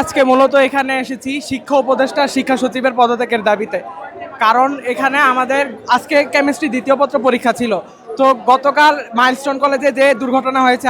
আজকে মূলত এখানে এসেছি শিক্ষা উপদেষ্টা, শিক্ষা সচিবের পদত্যাগের দাবিতে। কারণ এখানে আমাদের, আজকে কেমিস্ট্রি দ্বিতীয় পত্র পরীক্ষা ছিল। তো গতকাল মাইলস্টোন কলেজে যে দুর্ঘটনা হয়েছে,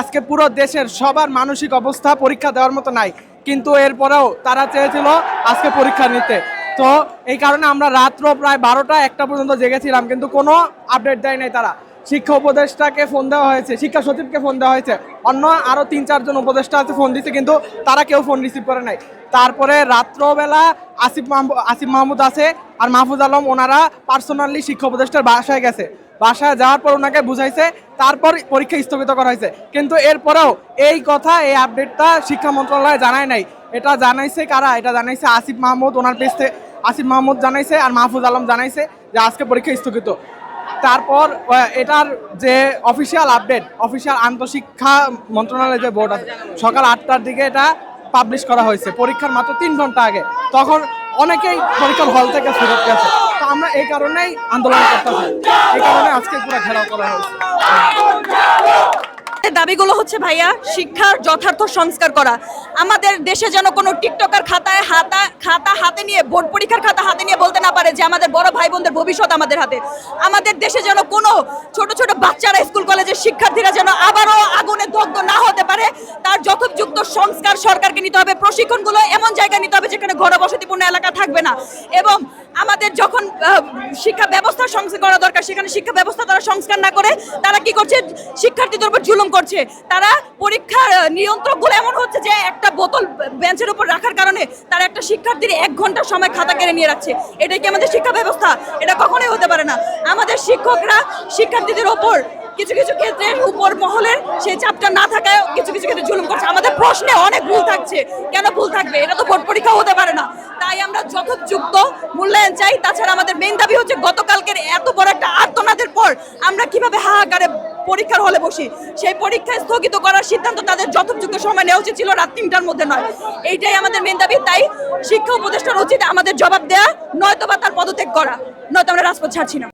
আজকে পুরো দেশের সবার মানসিক অবস্থা পরীক্ষা দেওয়ার মতো নাই। কিন্তু এরপরেও তারা চেয়েছিল আজকে পরীক্ষা নিতে। তো এই কারণে আমরা রাত্র প্রায় বারোটা, একটা পর্যন্ত জেগেছিলাম, কিন্তু কোনো আপডেট দেয় নাই তারা। শিক্ষা উপদেষ্টাকে ফোন দেওয়া হয়েছে, শিক্ষা সচিবকে ফোন দেওয়া হয়েছে। অন্য আরও তিন, চারজন উপদেষ্টা আছে ফোন দিচ্ছে কিন্তু তারা কেউ ফোন রিসিভ করে নাই। তারপরে রাত্রবেলা আসিফ মাহমুদ আসিফ মাহমুদ আছে আর মাহফুজ আলম, ওনারা পার্সোনালি শিক্ষা উপদেষ্টার বাসায় গেছে। বাসায় যাওয়ার পর ওনাকে বুঝাইছে, তারপর পরীক্ষা স্থগিত করা হয়েছে। কিন্তু এরপরেও এই কথা, এই আপডেটটা শিক্ষা মন্ত্রণালয় জানায় নাই। এটা জানাইছে কারা? এটা জানাইছে আসিফ মাহমুদ, ওনার থেকে। আসিফ মাহমুদ জানাইছে আর মাহফুজ আলম জানাইছে যে আজকে পরীক্ষা স্থগিত। তারপর এটার যে অফিসিয়াল আপডেট অফিসিয়াল আন্তঃশিক্ষা মন্ত্রণালয়ের যে বোর্ড আছে, সকাল আটটার দিকে এটা পাবলিশ করা হয়েছে। পরীক্ষার মাত্র তিন ঘণ্টা আগে। তখন অনেকেই পরীক্ষার হল থেকে ফেরত গেছে। তো আমরা এই কারণেই আন্দোলন করতে করতেছি। এই কারণে আজকে পুরো ঘেরাও করা হয়েছে। দাবিগুলো হচ্ছে, ভাইয়া, শিক্ষার যথার্থ সংস্কার করা। আমাদের দেশে যেন কোনো টিকটকার খাতায় হাতা, খাতা হাতে নিয়ে, বোর্ড পরীক্ষার খাতা হাতে নিয়ে বলতে না পারে যে আমাদের বড় ভাই বোনদের ভবিষ্যৎ আমাদের হাতে। আমাদের দেশে যেন কোনো ছোট ছোট বাচ্চারা স্কুল, কলেজের শিক্ষার্থীরা যেন আবারও আগুনে দগ্ধ না হতে পারে তার যথোপযুক্ত সংস্কার সরকারকে নিতে হবে, প্রশিক্ষণগুলো এমন জায়গায় নিতে হবে যেখানে ঘর বসতিপূর্ণ এলাকা থাকবে না। এবং আমাদের যখন শিক্ষা ব্যবস্থা সংস্কার করা দরকার, সেখানে শিক্ষা ব্যবস্থা তারা সংস্কার না করে, তারা কি করছে? শিক্ষার্থীদের উপর জুলুম করছে। তারা পরীক্ষার নিয়ন্ত্রকগুলো এমন হচ্ছে যে একটা বোতল বেঞ্চের উপর রাখার কারণে তারা একটা শিক্ষার্থীর এক ঘণ্টা সময় খাতা কেড়ে নিয়ে রাখছে। এটাই কি আমাদের শিক্ষা ব্যবস্থা? এটা কখনোই হতে পারে না। আমাদের শিক্ষকরা শিক্ষার্থীদের ওপর কিছু কিছু ক্ষেত্রে উপর মহলের সেই চাপটা না থাকায় কিছু কিছু ক্ষেত্রে জুলুম করছে আমাদের প্রশ্নে অনেক ভুল থাকছে। কেন ভুল থাকবে? এটা তো বোর্ড পরীক্ষা হতে পারে না। তাই আমরা যথোপযুক্ত মূল্যায়ন চাই। তাছাড়া আমাদের মেইন দাবি হচ্ছে গতকালকের এত বড় একটা আর্তনাদের পর আমরা কীভাবে হাহাকারে পরীক্ষার হলে বসি? সেই পরীক্ষা স্থগিত করার সিদ্ধান্ত তাদের যথোপযুক্ত সময় নেওয়া উচিত ছিল রাত তিনটার মধ্যে নয়। এইটাই আমাদের মেন দাবি। তাই শিক্ষা উপদেষ্টার উচিত আমাদের জবাব দেয়া নয়তো বা তার পদত্যাগ করা। নয়তো আমরা রাজপথ ছাড়ছি না।